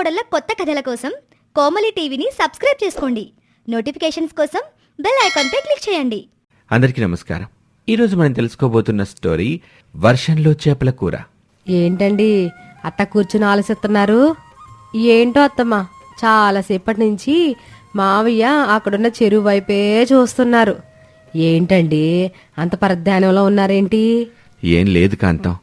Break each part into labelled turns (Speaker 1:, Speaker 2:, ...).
Speaker 1: కోడళ్ళ కొత్త కథల కోసం కోమలి టీవీని సబ్స్క్రైబ్ చేసుకోండి. నోటిఫికేషన్స్ కోసం బెల్ ఐకాన్పై క్లిక్ చేయండి.
Speaker 2: అందరికీ నమస్కారం. ఈరోజు మనం తెలుసుకోబోతున్న స్టోరీ వర్షంలో చేపల కూర.
Speaker 3: ఏంటండి? అట్ట కూర్చుని ఆలోచిస్తున్నారు ఏంటో అత్తమ్మ చాలాసేపటి నుంచి మావయ్య అక్కడున్న చెరువు వైపే చూస్తున్నారు. ఏంటండి? అంత పరధ్యానంలో ఉన్నారేంటి?
Speaker 2: ఏం లేదు కాంతం.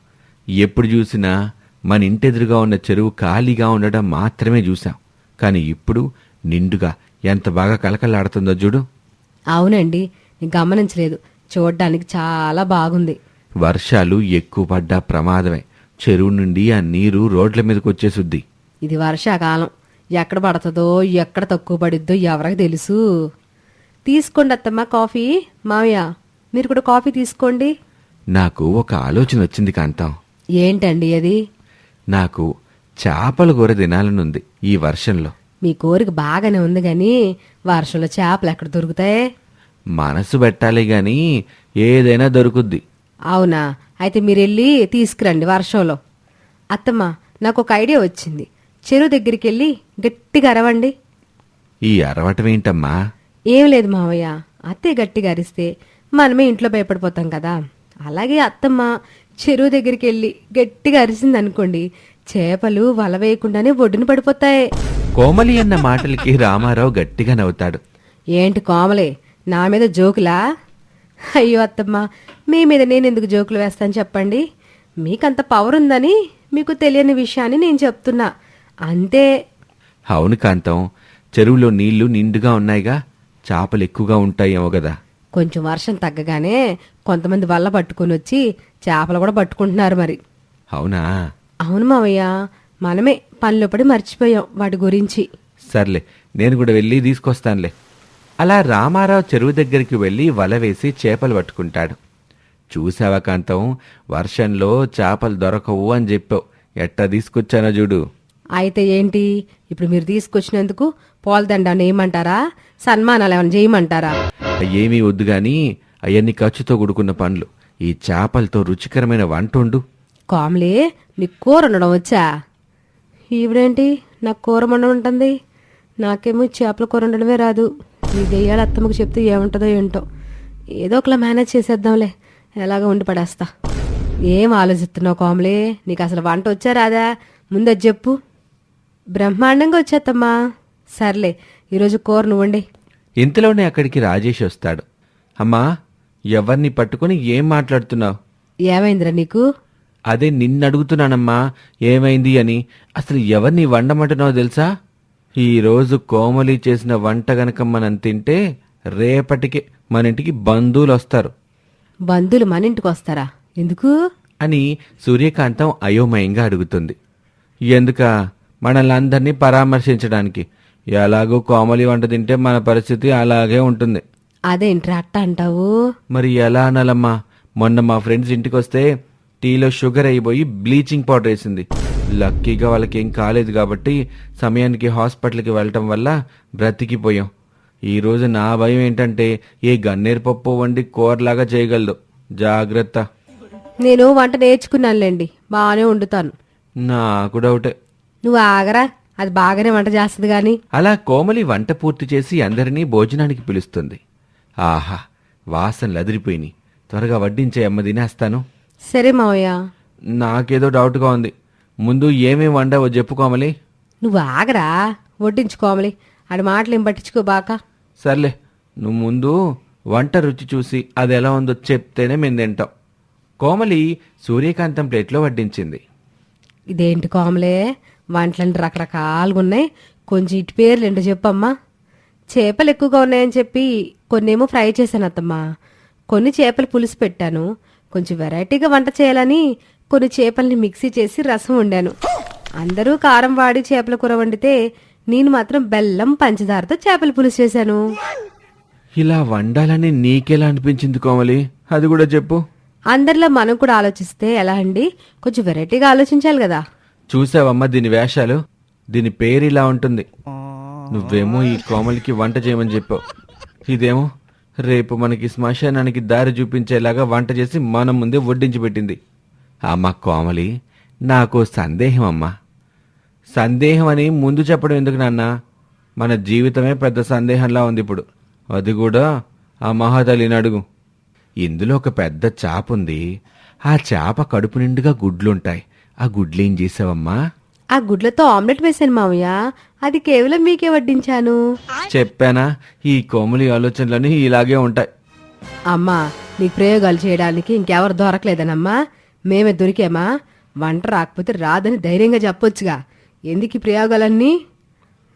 Speaker 2: ఎప్పుడు చూసినా మన ఇంటెదురుగా ఉన్న చెరువు ఖాళీగా ఉండడం మాత్రమే చూసాం కానీ ఇప్పుడు నిండుగా ఎంత బాగా కలకలాడుతుందో చూడు.
Speaker 3: అవునండి గమనించలేదు. చూడడానికి చాలా బాగుంది.
Speaker 2: వర్షాలు ఎక్కువ పడ్డా ప్రమాదమే. చెరువు నుండి ఆ నీరు రోడ్ల మీదకి వచ్చేసుద్ది.
Speaker 3: ఇది వర్షాకాలం. ఎక్కడ పడుతుందో ఎక్కడ తక్కువ పడిద్దో ఎవరికి తెలుసు. తీసుకోండి అత్తమ్మ కాఫీ. మావయ్య మీరు కూడా కాఫీ తీసుకోండి.
Speaker 2: నాకు ఒక ఆలోచన వచ్చింది కాంతం.
Speaker 3: ఏంటండి అది?
Speaker 2: నాకు చేపల కూర తినాలనుంది ఈ వర్షంలో.
Speaker 3: మీ కోరిక బాగానే ఉంది కానీ వర్షంలో చేపలు ఎక్కడ దొరుకుతాయి?
Speaker 2: మనసు పెట్టాలి గాని ఏదైనా దొరుకుద్ది.
Speaker 3: అవునా? అయితే మీరు వెళ్ళి తీసుకురండి వర్షంలో. అత్తమ్మ నాకు ఒక ఐడియా వచ్చింది. చెరువు దగ్గరికి వెళ్ళి గట్టిగా అరవండి.
Speaker 2: ఈ అరవటం ఏంటమ్మా?
Speaker 3: ఏం లేదు మావయ్య. అత్తయ్య గట్టిగా అరిస్తే మనమే ఇంట్లో భయపడిపోతాం కదా. అలాగే అత్తమ్మ చెరువు దగ్గరికి వెళ్ళి గట్టిగా అరిసింది అనుకోండి చేపలు వల వేయకుండానే ఒడ్డున పడిపోతాయి.
Speaker 2: కోమలి అన్న మాటలకి రామారావు గట్టిగా నవ్వుతాడు.
Speaker 3: ఏంటి కోమలే నా మీద జోకులా? అయ్యో అత్తమ్మ మీ మీద నేను ఎందుకు జోకులు వేస్తాను చెప్పండి? మీకంత పవర్ ఉందని మీకు తెలియని విషయాన్ని నేను చెప్తున్నా. అంతే.
Speaker 2: అవును కాంతం చెరువులో నీళ్ళు నిండుగా ఉన్నాయిగా చేపలు ఎక్కువగా ఉంటాయేమో కదా.
Speaker 3: కొంచెం వర్షం తగ్గగానే కొంతమంది వల్ల పట్టుకొని వచ్చి చేపలు కూడా పట్టుకుంటున్నారు మరి.
Speaker 2: అవునా?
Speaker 3: అవును మావయ్య. మనమే పనిలో పడి మర్చిపోయాం వాటి గురించి.
Speaker 2: సర్లే నేను కూడా వెళ్ళి తీసుకొస్తానులే. అలా రామారావు చెరువు దగ్గరికి వెళ్ళి వల వేసి చేపలు పట్టుకుంటాడు. చూసావా కాంతం? వర్షంలో చేపలు దొరకవు అని చెప్పావు. ఎట్టా తీసుకొచ్చానో చూడు.
Speaker 3: అయితే ఏంటి? ఇప్పుడు మీరు తీసుకొచ్చినందుకు పోలదండాన్ని ఏమంటారా? సన్మానాలు ఏమైనా చేయమంటారా?
Speaker 2: ఏమీ వద్దు గాని అవన్నీ ఖర్చుతో కూడుకున్న పనులు ఈ చేపలతో రుచికరమైన వంట వండు.
Speaker 3: కామ్లే నీకు కూర వండడం వచ్చా? ఈవిడేంటి? నాకు కూర వండడం ఉంటుంది. నాకేమో చేపల కూర వండడమే రాదు. ఈ దెయ్యాల అత్తమ్మకు చెప్తే ఏముంటుందో ఏంటో. ఏదో ఒకలా మేనేజ్ చేసేద్దాంలే. ఎలాగ వండి పడేస్తా. ఏం ఆలోచిస్తున్నావు కామ్లే? నీకు అసలు వంట వచ్చా రాదా? ముందే చెప్పు. బ్రహ్మాండంగా వచ్చేత్తమ్మా. సర్లే ఈరోజు కూర నువ్వు వండి.
Speaker 2: ఇంతలోనే అక్కడికి రాజేష్ వస్తాడు. అమ్మా ఎవరిని పట్టుకొని ఏం మాట్లాడుతున్నావు?
Speaker 3: ఏమైందిరా నీకు?
Speaker 2: అదే నిన్ను అడుగుతున్నానమ్మా ఏమైంది అని. అసలు ఎవరిని వండమంటున్నావు తెలుసా? ఈ రోజు కోమలి చేసిన వంట గనక మనం తింటే రేపటికే మన ఇంటికి బంధువులు వస్తారు
Speaker 3: బంధువులు మన ఇంటికి వస్తారా ఎందుకు?
Speaker 2: అని సూర్యకాంతం అయోమయంగా అడుగుతుంది. ఎందుక? మనల్ని అందరినీ పరామర్శించడానికి. ఎలాగో కోమలి వంట తింటే మన పరిస్థితి అలాగే ఉంటుంది.
Speaker 3: అదేంట్రా అట్ట అంటావు?
Speaker 2: మరి ఎలా అనాలమ్మా? మొన్న మా ఫ్రెండ్స్ ఇంటికి వస్తే టీలో షుగర్ అయిపోయి బ్లీచింగ్ పౌడర్ వేసింది. లక్కీగా వాళ్ళకి ఏం కాలేదు కాబట్టి సమయానికి హాస్పిటల్కి వెళ్ళటం వల్ల బ్రతికిపోయాం. ఈ రోజు నా భయం ఏంటంటే ఏ గన్నేరు పప్పు వండి కూరలాగా చేయగలదు. జాగ్రత్త.
Speaker 3: నేను వంట నేర్చుకున్నానులేండి. బాగానే వండుతాను.
Speaker 2: నాకు డౌటే.
Speaker 3: నువ్వు ఆగరా. అది బాగానే వంట చేస్తుంది గాని.
Speaker 2: అలా కోమలి వంట పూర్తి చేసి అందరినీ భోజనానికి పిలుస్తుంది. ఆహా వాసనలు అదిరిపోయినాయి. త్వరగా వడ్డించే అమ్మ తినేస్తాను.
Speaker 3: సరే మావయ్య.
Speaker 2: నాకేదో డౌట్గా ఉంది. ముందు ఏమేమి వండావో చెప్పు కోమలి.
Speaker 3: నువ్వు ఆగరా. వడ్డించుకోమలి ఆడి మాటలు ఏం పట్టించుకోబాక
Speaker 2: సర్లే నువ్వు ముందు వంట రుచి చూసి అది ఎలా ఉందో చెప్తేనే మేము తింటాం. కోమలి సూర్యకాంతం ప్లేట్లో వడ్డించింది.
Speaker 3: ఇదేంటి కోమలే? వంటలంటే రకరకాలుగా ఉన్నాయి. కొంచెం ఇటు పేర్లు ఏంటో చెప్పమ్మా. చేపలు ఎక్కువగా ఉన్నాయని చెప్పి కొన్నేమో ఫ్రై చేశాను అత్తమ్మా. కొన్ని చేపలు పులుసు పెట్టాను. కొంచెం వెరైటీగా వంట చేయాలని కొన్ని చేపల్ని మిక్సీ చేసి రసం వండాను. అందరూ కారం వాడి చేపల కూర వండితే నేను మాత్రం బెల్లం పంచదారతో చేపల పులుసు చేశాను.
Speaker 2: ఇలా వండాలని నీకెలా అనిపించింది కోమలి? అది కూడా చెప్పు.
Speaker 3: అందరిలో మనం కూడా ఆలోచిస్తే ఎలా అండి? కొంచెం వెరైటీగా ఆలోచించాలి కదా.
Speaker 2: చూసావమ్మా దీని వేషాలు? దీని పేరు ఇలా ఉంటుంది. నువ్వేమో ఈ కోమలికి వంట చేయమని చెప్పావు. ఇదేమో రేపు మనకి శ్మశానానికి దారి చూపించేలాగా వంట చేసి మన ముందే వడ్డించి పెట్టింది. అమ్మ కోమలి నాకు సందేహం అమ్మా సందేహం అని ముందు చెప్పడం ఎందుకు నాన్న? మన జీవితమే పెద్ద సందేహంలా ఉంది ఇప్పుడు. అది కూడా ఆ మహాతల్లిని అడుగు. ఇందులో ఒక పెద్ద చాప ఉంది ఆ చేప కడుపు నిండుగా గుడ్లుంటాయి. ఆ గుడ్లు ఏం చేసావమ్మా?
Speaker 3: ఆ గుడ్లతో ఆమ్లెట్ వేశాను మావయ్య. అది కేవలం మీకే వడ్డించాను.
Speaker 2: చెప్పానా? ఈ కోమలి ఆలోచనలన్నీ ఇలాగే ఉంటాయి.
Speaker 3: అమ్మా నీకు ప్రయోగాలు చేయడానికి ఇంకెవరు దొరకలేదనమ్మా. మేమే దొరికామా? వంట రాకపోతే రాదని ధైర్యంగా చెప్పొచ్చుగా. ఎందుకు ఈ ప్రయోగాలన్నీ?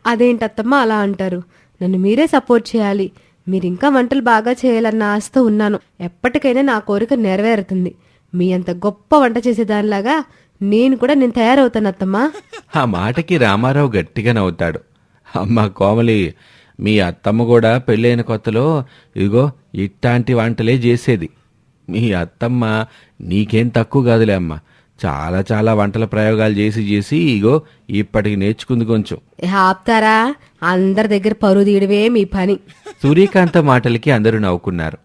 Speaker 3: అదేంటత్తమ్మా అలా అంటారు. నన్ను మీరే సపోర్ట్ చేయాలి. మీరు ఇంకా వంటలు బాగా చేయాలన్న ఆశతో ఉన్నాను. ఎప్పటికైనా నా కోరిక నెరవేరుతుంది. మీ అంత గొప్ప వంట చేసేదానిలాగా నేను కూడా నేను తయారవుతాను అత్తమ్మా.
Speaker 2: ఆ మాటకి రామారావు గట్టిగా నవ్వుతాడు. అమ్మ కోమలి మీ అత్తమ్మ కూడా పెళ్ళైన కొత్తలో ఇదిగో ఇట్లాంటి వంటలే చేసేది. మీ అత్తమ్మ నీకేం తక్కువ కాదులే అమ్మ. చాలా చాలా వంటల ప్రయోగాలు చేసి చేసి ఇగో ఇప్పటికి నేర్చుకుంది కొంచెం.
Speaker 3: ఆపుతారా? అందరి దగ్గర పరువు తీయడమే మీ పని.
Speaker 2: సూర్యకాంత మాటలకి అందరూ నవ్వుకున్నారు.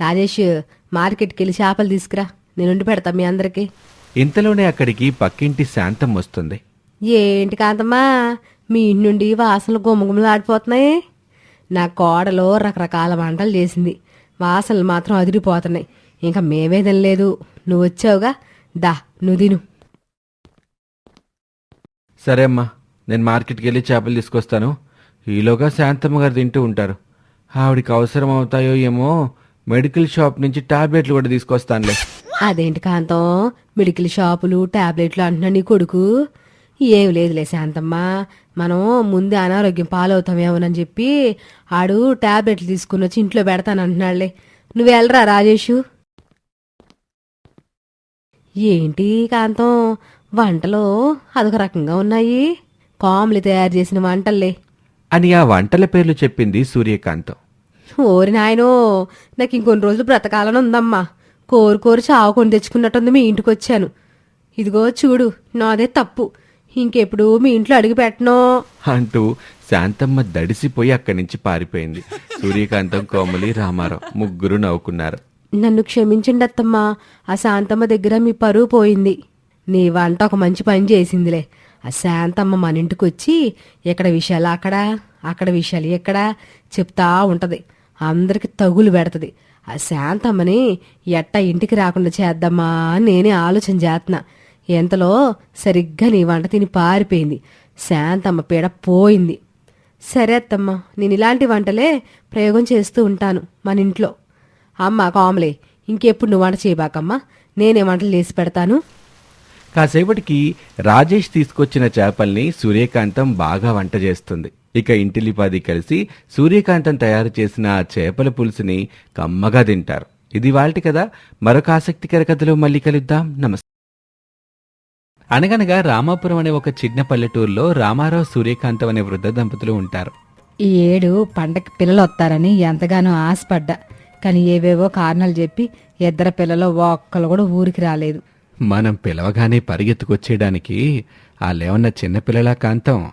Speaker 3: రాజేష్ మార్కెట్కి వెళ్ళి చేపలు తీసుకురా. నేను వండి పెడతా మీ అందరికి.
Speaker 2: ఇంతలోనే అక్కడికి పక్కింటి శాంతం వస్తుంది.
Speaker 3: ఏంటి కాంతమ్మా? మీ ఇంటి నుండి వాసనలు గుమ్మగుమ్మలు ఆడిపోతున్నాయి నా కోడలో రకరకాల వంటలు చేసింది. వాసనలు మాత్రం అదిరిపోతున్నాయి. ఇంకా మేమే తినలేదు. నువ్వు వచ్చావుగా? దా నువ్వు తిను.
Speaker 2: సరే అమ్మా నేను మార్కెట్కి వెళ్ళి చేపలు తీసుకొస్తాను. ఈలోగా శాంతమ్మ గారు తింటూ ఉంటారు. ఆవిడికి అవసరం అవుతాయో ఏమో మెడికల్ షాప్ నుంచి టాబ్లెట్లు కూడా తీసుకొస్తానులే.
Speaker 3: అదేంటి కాంతం? మెడికల్ షాపులు టాబ్లెట్లు అంటున్నా నీ కొడుకు. ఏం లేదులే శాంతమ్మ మనం ముందే అనారోగ్యం పాలవుతామేమోనని చెప్పి ఆడు టాబ్లెట్లు తీసుకుని వచ్చి ఇంట్లో పెడతానంటున్నాడులే నువ్వు వెళ్ళరా రాజేషు? ఏంటి కాంతం వంటలు అదొక రకంగా ఉన్నాయి. కాములు తయారు చేసిన వంటల్లే
Speaker 2: అని ఆ వంటల పేర్లు చెప్పింది సూర్యకాంతం.
Speaker 3: ఓరి నాయనో నాకు ఇంకొన్ని రోజులు బ్రతకాలని ఉందమ్మా. కోరు కోరు చావు కొని తెచ్చుకున్నట్టుంది మీ ఇంటికి వచ్చాను ఇదిగో చూడు నాదే తప్పు. ఇంకెప్పుడు మీ ఇంట్లో అడుగు పెట్టనో.
Speaker 2: అంటూ శాంతమ్మ దడిసిపోయి అక్కడి నుంచి పారిపోయింది. సూర్యకాంతం కోమలి రామారావు ముగ్గురు నవ్వుకున్నారు.
Speaker 3: నన్ను క్షమించండి అత్తమ్మా ఆ శాంతమ్మ దగ్గర మీ పరువు పోయింది. నీ వంట ఒక మంచి పని చేసిందిలే. ఆ శాంతమ్మ మన ఇంటికి వచ్చి ఎక్కడ విషయాలు అక్కడ అక్కడ విషయాలు ఎక్కడ చెప్తా ఉంటది. అందరికి తగులు పెడతది. ఆ శాంతమ్మని ఎట్టా ఇంటికి రాకుండా చేద్దామా అని నేనే ఆలోచన చేస్తున్నా ఎంతలో సరిగ్గా నీ వంట తిని పారిపోయింది. శాంతమ్మ పీడ పోయింది. సరే అత్తమ్మ నేను ఇలాంటి వంటలే ప్రయోగం చేస్తూ ఉంటాను మన ఇంట్లో. అమ్మ కామలే ఇంకెప్పుడు నువ్వు వంట చేయబాకమ్మా? నేనే వంటలు చేసి పెడతాను.
Speaker 2: కాసేపటికి రాజేష్ తీసుకొచ్చిన చేపల్ని సూర్యకాంతం బాగా వంట చేస్తుంది. ఇక ఇంటిలిపాది కలిసి సూర్యకాంతం తయారు చేసిన ఆ చేపల పులుసుని కమ్మగా తింటారు. ఇది వాళ్ళటి కదా. మరొక ఆసక్తికర కథలో మళ్ళీ కలుద్దాం. నమస్తే. అనగనగా రామాపురం అనే ఒక చిన్న పల్లెటూరులో రామారావు సూర్యకాంతం అనే వృద్ధ దంపతులు ఉంటారు.
Speaker 4: ఈ ఏడు పండగ పిల్లలు వస్తారని ఎంతగానో ఆశపడ్డా. కానీ ఏవేవో కారణాలు చెప్పి ఇద్దరు పిల్లలు ఒక్కళ్ళు కూడా ఊరికి రాలేదు.
Speaker 2: మనం పిలవగానే పరిగెత్తుకొచ్చేయడానికి వాళ్ళేమన్నా చిన్నపిల్లలా కాంతం.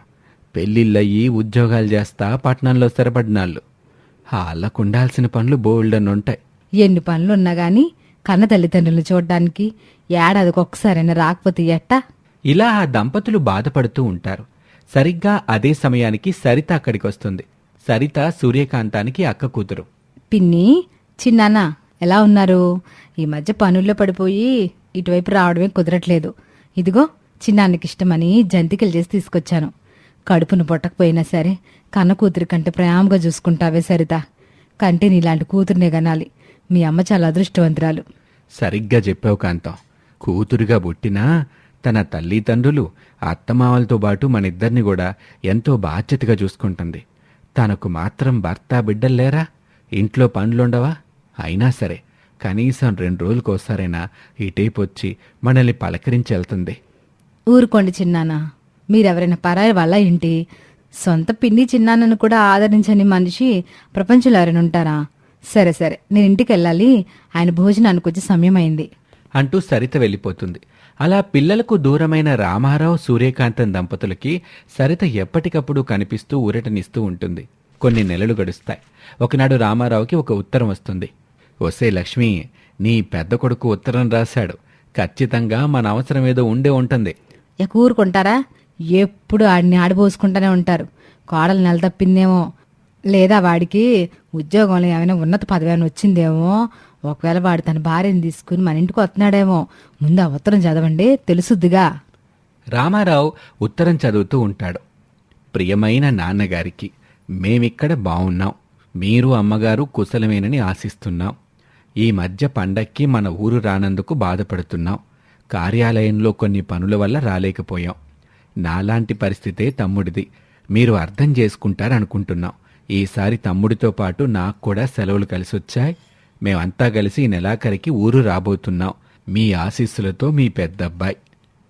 Speaker 2: పెళ్ళిళ్ళయ్యి ఉద్యోగాలు చేస్తా పట్టణంలో స్థిరపడినాళ్ళు. వాళ్ళకు ఉండాల్సిన పనులు బోల్డన్ ఉంటాయి
Speaker 4: ఎన్ని పనులు ఉన్నా గాని కన్న తల్లిదండ్రులను చూడడానికి ఏడాదికి ఒక్కసారైనా రాకపోతే ఎట్టా?
Speaker 2: ఇలా ఆ దంపతులు బాధపడుతూ ఉంటారు. సరిగ్గా అదే సమయానికి సరిత అక్కడికి వస్తుంది సరిత సూర్యకాంతానికి అక్క కూతురు.
Speaker 4: పిన్ని చిన్నాన్న ఎలా ఉన్నారు? ఈ మధ్య పనుల్లో పడిపోయి ఇటువైపు రావడమే కుదరట్లేదు. ఇదిగో చిన్నాన్నకి ఇష్టమని జంతికలు చేసి తీసుకొచ్చాను. కడుపును పొట్టకపోయినా సరే కన్న కూతురి కంటే ప్రేమగా చూసుకుంటావే సరిత. కంటే నీలాంటి కూతుర్నే గనాలి మీ అమ్మ చాలా అదృష్టవంతురాలు.
Speaker 2: సరిగ్గా చెప్పావు కాంతం. కూతురుగా పుట్టినా తన తల్లిదండ్రులు అత్తమామలతో పాటు మనిద్దరిని కూడా ఎంతో బాధ్యతగా చూసుకుంటుంది. తనకు మాత్రం భర్త బిడ్డల్లేరా ఇంట్లో పనులుండవా? అయినా సరే. కనీసం రెండు రోజులకోసారైనా ఇటేపు వచ్చి మనల్ని పలకరించి వెళ్తుంది.
Speaker 4: ఊరుకోండి చిన్నాన్న మీరెవరైనా పరాయి వాళ్ళ ఏంటి? సొంత పిన్ని చిన్నాన్నను కూడా ఆదరించని మనిషి ప్రపంచంలో ఎవరైనా ఉంటారా? సరే సరే నేను ఇంటికి వెళ్ళాలి ఆయన భోజనానికి వచ్చే సమయం అయింది
Speaker 2: అంటూ సరిత వెళ్ళిపోతుంది. అలా పిల్లలకు దూరమైన రామారావు సూర్యకాంతం దంపతులకి సరిత ఎప్పటికప్పుడు కనిపిస్తూ ఊరటనిస్తూ ఉంటుంది. కొన్ని నెలలు గడుస్తాయి. ఒకనాడు రామారావుకి ఒక ఉత్తరం వస్తుంది. ఒసే లక్ష్మి నీ పెద్ద కొడుకు ఉత్తరం రాశాడు. ఖచ్చితంగా మన అవసరం ఏదో ఉండే ఉంటుంది.
Speaker 4: ఇక ఊరుకుంటారా ఎప్పుడు ఆడిని ఆడిపోసుకుంటూనే ఉంటారు. కోడలు నెల తప్పిందేమో. లేదా వాడికి ఉద్యోగంలో ఏమైనా ఉన్నత పదవి వచ్చిందేమో. ఒకవేళ వాడు తన భార్యని తీసుకుని మన ఇంటికి వస్తున్నాడేమో. ముందు ఆ ఉత్తరం చదవండి తెలుసుద్దిగా.
Speaker 5: రామారావు ఉత్తరం చదువుతూ ఉంటాడు. ప్రియమైన నాన్నగారికి మేమిక్కడ బావున్నాం. మీరు అమ్మగారు కుశలమేనని ఆశిస్తున్నాం. ఈ మధ్య పండక్కి మన ఊరు రానందుకు బాధపడుతున్నాం. కార్యాలయంలో కొన్ని పనుల వల్ల రాలేకపోయాం. నాలాంటి పరిస్థితే తమ్ముడిది. మీరు అర్థం చేసుకుంటారనుకుంటున్నాం. ఈసారి తమ్ముడితో పాటు నాకు కూడా సెలవులు కలిసొచ్చాయి. మేమంతా కలిసి ఈ నెలాఖరికి ఊరు రాబోతున్నాం. మీ ఆశీస్సులతో మీ పెద్దబ్బాయి.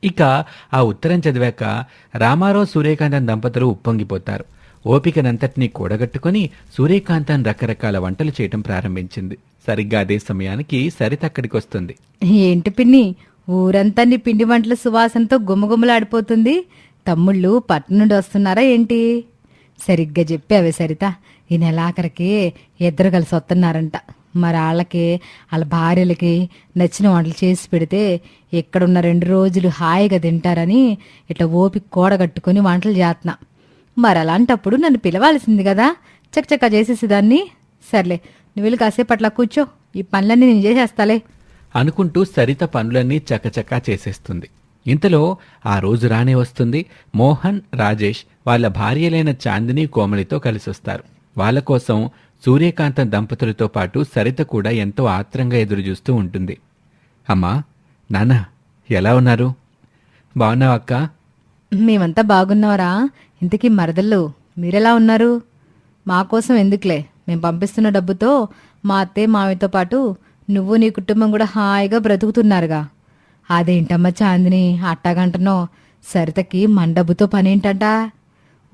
Speaker 5: ఇక ఆ ఉత్తరం చదివాక రామారావు సూర్యకాంతం దంపతులు ఉప్పొంగిపోతారు. ఓపికనంతటినీ కూడగట్టుకుని సూర్యకాంతం రకరకాల వంటలు చేయటం ప్రారంభించింది. సరిగ్గా అదే సమయానికి సరిత అక్కడికి వస్తుంది
Speaker 4: ఏంటి పిన్ని? ఊరంతా నీ పిండి వంటల సువాసనతో గుమగుమలాడిపోతుంది. తమ్ముళ్ళు పట్నం నుండి వస్తున్నారా ఏంటి? సరిగ్గా చెప్పావే సరిత. ఈ నెలాఖరికి ఇద్దరు కలిసి వస్తున్నారంట మరి వాళ్ళకి వాళ్ళ భార్యలకి నచ్చిన వంటలు చేసి పెడితే ఇక్కడున్న రెండు రోజులు హాయిగా తింటారని ఇట్లా ఓపిక కూడగట్టుకుని వంటలు చేస్తున్నా మరి అలాంటప్పుడు నన్ను పిలవాల్సింది కదా. చకచకా చేసేసేదాన్ని సర్లే నువ్వు వెళ్ళి కాసేపు అట్లా కూర్చో. ఈ పనులన్నీ నేను చేసేస్తాలే.
Speaker 5: అనుకుంటూ సరిత పనులన్నీ చకచకా చేసేస్తుంది. ఇంతలో ఆ రోజు రానే వస్తుంది. మోహన్ రాజేష్ వాళ్ళ భార్యలైన చాందిని కోమలితో కలిసొస్తారు. వాళ్ళ కోసం సూర్యకాంతం దంపతులతో పాటు సరిత కూడా ఎంతో ఆత్రంగా ఎదురుచూస్తూ ఉంటుంది. అమ్మా నాన్న ఎలా ఉన్నారు? బాగున్నావు అక్క?
Speaker 4: మేమంతా బాగున్నావరా? ఇంతకీ మరదళ్ళు మీరెలా ఉన్నారు? మా కోసం ఎందుకులే? మేము పంపిస్తున్న డబ్బుతో మా అత్తయ్య మావితో పాటు నువ్వు నీ కుటుంబం కూడా హాయిగా బ్రతుకుతున్నారుగా. అదేంటమ్మా చాందిని? అట్టాగంటనో? సరితకి మన డబ్బుతో పనేంటంట?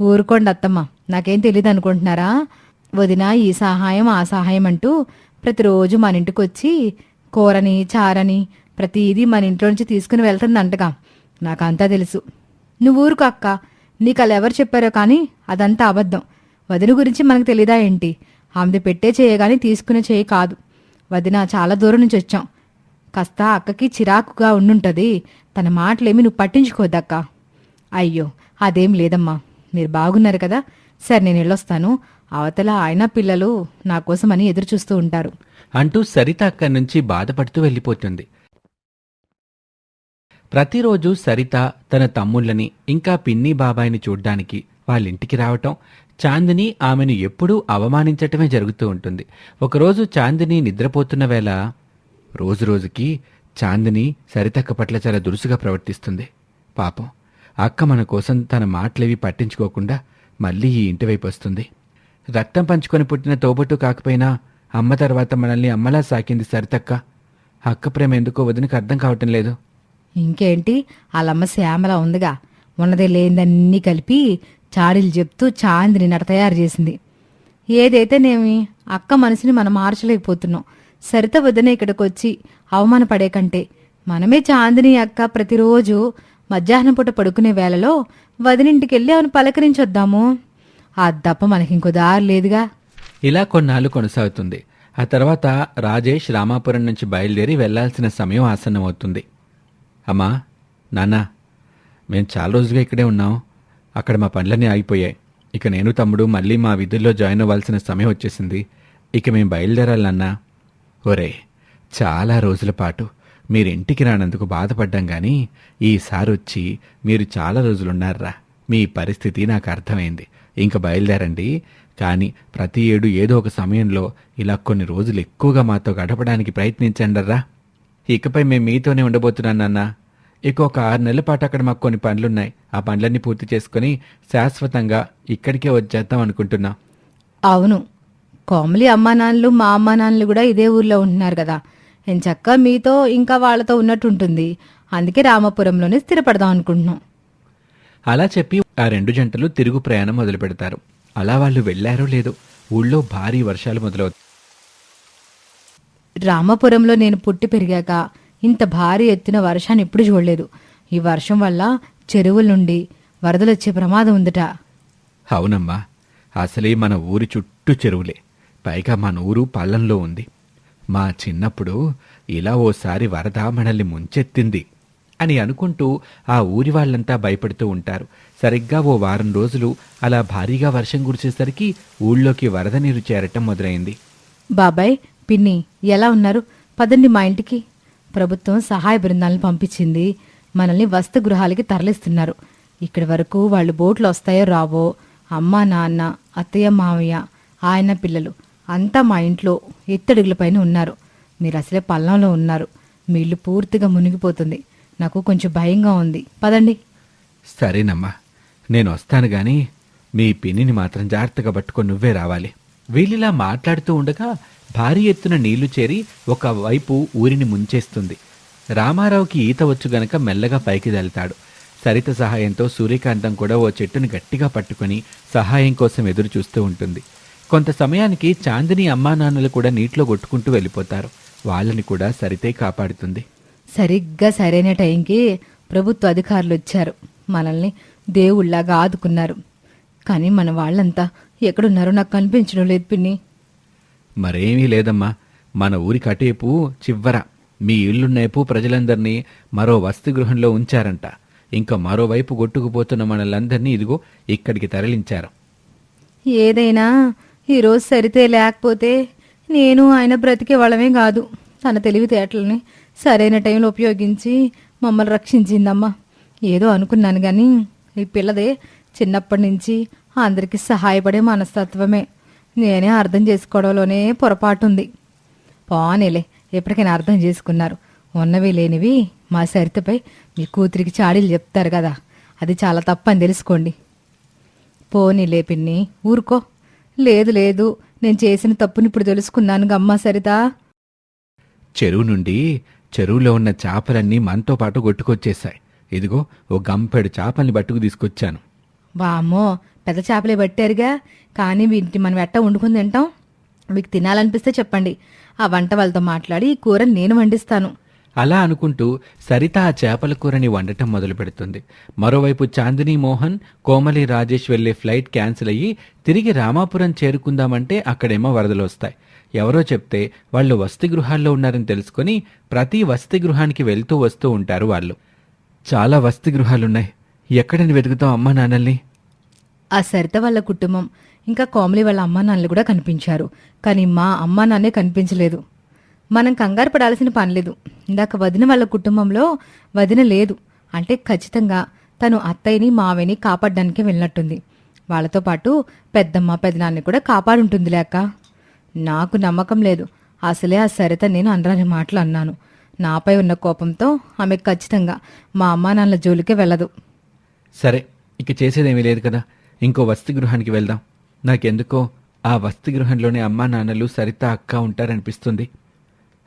Speaker 4: ఊరుకోండి అత్తమ్మ. నాకేం తెలియదు అనుకుంటున్నారా వదిన ఈ సహాయం ఆ సహాయం అంటూ ప్రతిరోజు మన ఇంటికి వచ్చి కూరని చారని ప్రతిదీ మన ఇంట్లో నుంచి తీసుకుని వెళ్తుందంటగా. నాకంతా తెలుసు. నువ్వు ఊరుకో అక్క. నీకు అలా ఎవరు చెప్పారో కానీ అదంతా అబద్ధం. వదిన గురించి మనకు తెలీదా ఏంటి? ఆమెది పెట్టే చేయగాని తీసుకునే చేయి కాదు. వదిన చాలా దూరం నుంచి వచ్చాం. కాస్త అక్కకి చిరాకుగా ఉండుంటది. తన మాటలేమి నువ్వు పట్టించుకోదక్క అయ్యో అదేం లేదమ్మా. మీరు బాగున్నారు కదా. సరే నేను వెళ్ళొస్తాను. అవతల ఆయన పిల్లలు నా కోసమని ఎదురు చూస్తూ ఉంటారు.
Speaker 5: అంటూ సరిత అక్కడి నుంచి బాధపడుతూ వెళ్ళిపోతుంది. ప్రతిరోజు సరిత తన తమ్ముళ్ళని ఇంకా పిన్ని బాబాయిని చూడ్డానికి వాళ్ళింటికి రావటం చాందిని ఆమెను ఎప్పుడూ అవమానించటమే జరుగుతూ ఉంటుంది. ఒకరోజు చాందిని నిద్రపోతున్న వేళ రోజురోజుకి చాందిని సరితక్క పట్ల చాలా దురుసుగా ప్రవర్తిస్తుంది. పాపం అక్క మన కోసం తన మాటలేవి పట్టించుకోకుండా మళ్ళీ ఈ ఇంటివైపు వస్తుంది. రక్తం పంచుకొని పుట్టిన తోబట్టు కాకపోయినా అమ్మ తర్వాత మనల్ని అమ్మలా సాకింది సరితక్క. అక్క ప్రేమ ఎందుకో వదినకు అర్థం కావటం లేదు.
Speaker 4: ఇంకేంటి? వాళ్ళమ్మ శ్యామల ఉందిగా. ఉన్నదే లేనిదన్నీ కలిపి చాడీలు చెప్తూ చాందిని నట తయారు చేసింది. ఏదైతేనేమి? అక్క మనసుని మనం మార్చలేకపోతున్నాం. సరిత వదిన ఇక్కడికి వచ్చి అవమానపడే కంటే మనమే చాందిని అక్క ప్రతిరోజు మధ్యాహ్నం పూట పడుకునే వేళలో వదినింటికి వెళ్ళి ఆమెను పలకరించొద్దాము. ఆ దప్ప మనకి ఇంకో దారి లేదుగా.
Speaker 5: ఇలా కొన్నాళ్ళు కొనసాగుతుంది. ఆ తర్వాత రాజేష్ రామాపురం నుంచి బయలుదేరి వెళ్ళాల్సిన సమయం ఆసన్నమవుతుంది. అమ్మా నాన్న మేము చాలా రోజులుగా ఇక్కడే ఉన్నాం. అక్కడ మా పనులన్నీ ఆగిపోయాయి. ఇక నేను తమ్ముడు మళ్ళీ మా విధుల్లో జాయిన్ అవ్వాల్సిన సమయం వచ్చేసింది. ఇక మేము బయలుదేరాలి ఒరే చాలా రోజుల పాటు మీరింటికి రానందుకు బాధపడ్డాం కానీ ఈసారి వచ్చి మీరు చాలా రోజులున్నారా మీ పరిస్థితి నాకు అర్థమైంది. ఇంక బయలుదేరండి. కానీ ప్రతి ఏడు ఏదో ఒక సమయంలో ఇలా కొన్ని రోజులు ఎక్కువగా మాతో గడపడానికి ప్రయత్నించండర్రా ఇకపై మేము మీతోనే ఉండబోతున్నాను నాన్న. ఇక ఒక ఆరు నెలల పాటు అక్కడ మాకు కొన్ని పనులున్నాయి. ఆ పనులన్నీ పూర్తి చేసుకుని శాశ్వతంగా ఇక్కడికే వచ్చేద్దాం అనుకుంటున్నా.
Speaker 4: అవును. కోమలి అమ్మా నాన్నలు మా అమ్మా నాన్నలు కూడా ఇదే ఊర్లో ఉంటున్నారు కదా. ఎంచక్క మీతో ఇంకా వాళ్ళతో ఉన్నట్టు ఉంటుంది అందుకే రామపురంలోనే స్థిరపడదాం అనుకుంటున్నాం.
Speaker 5: అలా చెప్పి ఆ రెండు జంటలు తిరుగు ప్రయాణం మొదలు పెడతారు అలా వాళ్ళు వెళ్ళారో లేదో ఊళ్ళో భారీ వర్షాలు మొదలవుతాయి.
Speaker 4: రామపురంలో నేను పుట్టి పెరిగాక ఇంత భారీ ఎత్తున వర్షాన్ని ఎప్పుడు చూడలేదు. ఈ వర్షం వల్ల చెరువుల నుండి వరదలు వచ్చే ప్రమాదం ఉందట.
Speaker 5: అవునమ్మా అసలే మన ఊరి చుట్టూ చెరువులే. పైగా మన ఊరు పల్లంలో ఉంది. మా చిన్నప్పుడు ఇలా ఓసారి వరద మనల్ని ముంచెత్తింది అని అనుకుంటూ ఆ ఊరి వాళ్ళంతా భయపడుతూ ఉంటారు. సరిగ్గా ఓ వారం రోజులు అలా భారీగా వర్షం కురిసేసరికి ఊళ్ళోకి వరద నీరు చేరటం మొదలైంది.
Speaker 4: బాబాయ్ పిన్ని ఎలా ఉన్నారు? పదండి మా ఇంటికి. ప్రభుత్వం సహాయ బృందాలను పంపించింది. మనల్ని వస్త గృహాలకి తరలిస్తున్నారు. ఇక్కడి వరకు వాళ్ళు బోట్లు వస్తాయో రావో అమ్మ నాన్న అత్తయ్య మావయ్య ఆయన పిల్లలు అంతా మా ఇంట్లో ఎత్తడుగులపైన ఉన్నారు. మీరు అసలే పల్లంలో ఉన్నారు. మీ ఇల్లు పూర్తిగా మునిగిపోతుంది. నాకు కొంచెం భయంగా ఉంది. పదండి.
Speaker 5: సరేనమ్మా. నేను వస్తాను గాని మీ పిన్నిని మాత్రం జాగ్రత్తగా పట్టుకొని నువ్వే రావాలి. వీళ్ళిలా మాట్లాడుతూ ఉండగా భారీ ఎత్తున నీళ్ళు చేరి ఒకవైపు ఊరిని ముంచేస్తుంది. రామారావుకి ఈత వచ్చు గనక మెల్లగా పైకి వెళ్తాడు సరిత సహాయంతో సూర్యకాంతం కూడా ఓ చెట్టుని గట్టిగా పట్టుకొని సహాయం కోసం ఎదురు చూస్తూ ఉంటుంది. కొంత సమయానికి చాందిని అమ్మా నాన్నలు కూడా నీటిలో కొట్టుకుంటూ వెళ్ళిపోతారు. వాళ్ళని కూడా సరితే కాపాడుతుంది.
Speaker 4: సరిగ్గా సరైన టైంకి ప్రభుత్వ అధికారులు వచ్చారు. మనల్ని దేవుళ్ళలాగా ఆదుకున్నారు. కానీ మన వాళ్ళంతా ఎక్కడున్నారో నాకు కనిపించడం లేదు పిన్ని.
Speaker 5: మరేమీ లేదమ్మా. మన ఊరికి అటేపు చివ్వర. మీ ఇల్లున్నేపు ప్రజలందరినీ మరో వసతి గృహంలో ఉంచారంట. ఇంకా మరోవైపు కొట్టుకుపోతున్న మనలందరినీ ఇదిగో ఇక్కడికి తరలించారు.
Speaker 4: ఏదైనా ఈరోజు సరితే లేకపోతే నేను ఆయన బ్రతికే వాళ్ళమే కాదు. తన తెలివితేటలని సరైన టైంలో ఉపయోగించి మమ్మల్ని రక్షించిందమ్మా. ఏదో అనుకున్నాను కానీ ఈ పిల్లదే చిన్నప్పటి నుంచి అందరికీ సహాయపడే మనస్తత్వమే. నేనే అర్థం చేసుకోవడంలోనే పొరపాటు ఉంది పోనీలే ఎప్పటికైనా అర్థం చేసుకున్నారు. ఉన్నవి లేనివి మా సరితపై మీ కూతురికి చాడీలు చెప్తారు కదా అది చాలా తప్పని తెలుసుకోండి. పోనీలే పిన్ని ఊరుకో. లేదు లేదు నేను చేసిన తప్పుని ఇప్పుడు తెలుసుకున్నాను గమ్మా సరితా.
Speaker 5: చెరువు నుండి చెరువులో ఉన్న చేపలన్నీ మనతో పాటు కొట్టుకొచ్చేశాయి. ఇదిగో ఓ గంపెడు చేపల్ని పట్టుకు తీసుకొచ్చాను.
Speaker 4: వామ్మో పెద్ద చేపలే పట్టారుగా. కానీ వీటిని మనం ఎట్ట వండుకుని తింటాం? మీకు తినాలనిపిస్తే చెప్పండి. ఆ వంట వాళ్ళతో మాట్లాడి ఈ కూర నేను వండిస్తాను.
Speaker 5: అలా అనుకుంటూ సరిత ఆ చేపల కూరని వండటం మొదలు పెడుతుంది. మరోవైపు చాందిని మోహన్ కోమలి రాజేష్ వెళ్ళే ఫ్లైట్ క్యాన్సిల్ అయ్యి తిరిగి రామాపురం చేరుకుందామంటే అక్కడేమో వరదలు వస్తాయి. ఎవరో చెప్తే వాళ్ళు వసతి గృహాల్లో ఉన్నారని తెలుసుకొని ప్రతి వసతి గృహానికి వెళ్తూ వస్తూ ఉంటారు వాళ్ళు. చాలా వసతి గృహాలున్నాయి. ఎక్కడని వెతుకుతాం అమ్మా నాన్నల్ని?
Speaker 4: ఆ సరిత వాళ్ళ కుటుంబం ఇంకా కోమలి వాళ్ళ అమ్మా నాన్నలు కూడా కనిపించారు. కానీ మా అమ్మా నాన్నే కనిపించలేదు. మనం కంగారు పడాల్సిన పని లేదు. ఇందాక వదిన వాళ్ళ కుటుంబంలో వదిన లేదు. అంటే ఖచ్చితంగా తను అత్తయ్యని మావయ్యని కాపాడడానికి వెళ్ళినట్టుంది. వాళ్ళతో పాటు పెద్దమ్మ పెదనాన్ని కూడా కాపాడుంటుంది లేక నాకు నమ్మకం లేదు. అసలే ఆ సరిత నేను అనరాని మాటలు అన్నాను. నాపై ఉన్న కోపంతో ఆమె ఖచ్చితంగా మా అమ్మా నాన్నల జోలికే వెళ్ళదు.
Speaker 5: సరే ఇక చేసేదేమీ లేదు కదా. ఇంకో వసతి గృహానికి వెళ్దాం. నాకెందుకో ఆ వసతి గృహంలోనే అమ్మా నాన్నలు సరిత అక్క ఉంటారనిపిస్తుంది.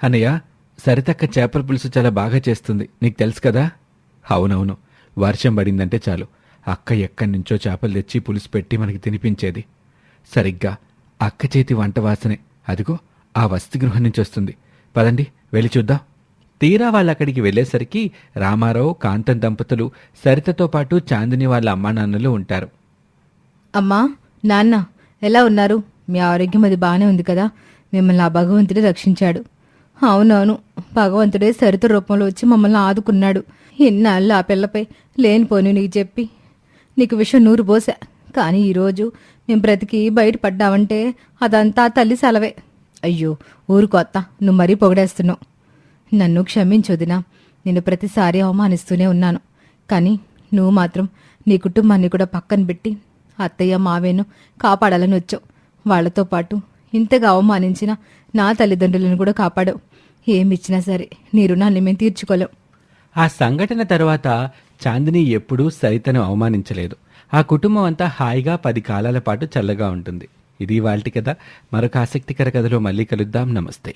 Speaker 5: అన్నయ్య సరితక్క చేపల పులుసు చాలా బాగా చేస్తుంది. నీకు తెలుసు కదా? అవునవును. వర్షం పడిందంటే చాలు. అక్క ఎక్కడి నుంచో చేపలు తెచ్చి పులుసు పెట్టి మనకి తినిపించేది. సరిగ్గా అక్క చేతి వంట వాసనే. అదిగో ఆ వసతి గృహం నుంచి వస్తుంది. పదండి వెళ్ళి చూద్దాం. తీరా వాళ్ళు అక్కడికి వెళ్ళేసరికి రామారావు కాంతం దంపతులు సరితతో పాటు చాందిని వాళ్ళ అమ్మానాన్నలు ఉంటారు.
Speaker 4: అమ్మా నాన్న ఎలా ఉన్నారు? మీ ఆరోగ్యం అది బాగానే ఉంది కదా? మిమ్మల్ని ఆ భగవంతుడే రక్షించాడు. అవునవును భగవంతుడే సరిత రూపంలో వచ్చి మమ్మల్ని ఆదుకున్నాడు. ఇన్నాళ్ళు ఆ పిల్లపై లేనిపోని నీకు చెప్పి నీకు విషయం నూరు పోసా. కానీ ఈరోజు మేము బ్రతికి బయటపడ్డావంటే అదంతా తల్లి సెలవే. అయ్యో ఊరుకొత్త నువ్వు మరీ పొగడేస్తున్నావు. నన్ను క్షమించొదినా నేను ప్రతిసారి అవమానిస్తూనే ఉన్నాను. కానీ నువ్వు మాత్రం నీ కుటుంబాన్ని కూడా పక్కన పెట్టి అత్తయ్య మావేను కాపాడాలని వచ్చావు. వాళ్ళతో పాటు ఇంతగా అవమానించిన నా తల్లిదండ్రులను కూడా కాపాడావు. ఏమిచ్చినా సరే నీ రుణాన్ని మేము తీర్చుకోలేం.
Speaker 5: ఆ సంఘటన తర్వాత చాందిని ఎప్పుడూ సరితను అవమానించలేదు. ఆ కుటుంబం అంతా హాయిగా పది కాలాల పాటు చల్లగా ఉంటుంది. ఇది వాళ్ళటి కథ. మరొక ఆసక్తికర కథలో మళ్ళీ కలుద్దాం. నమస్తే.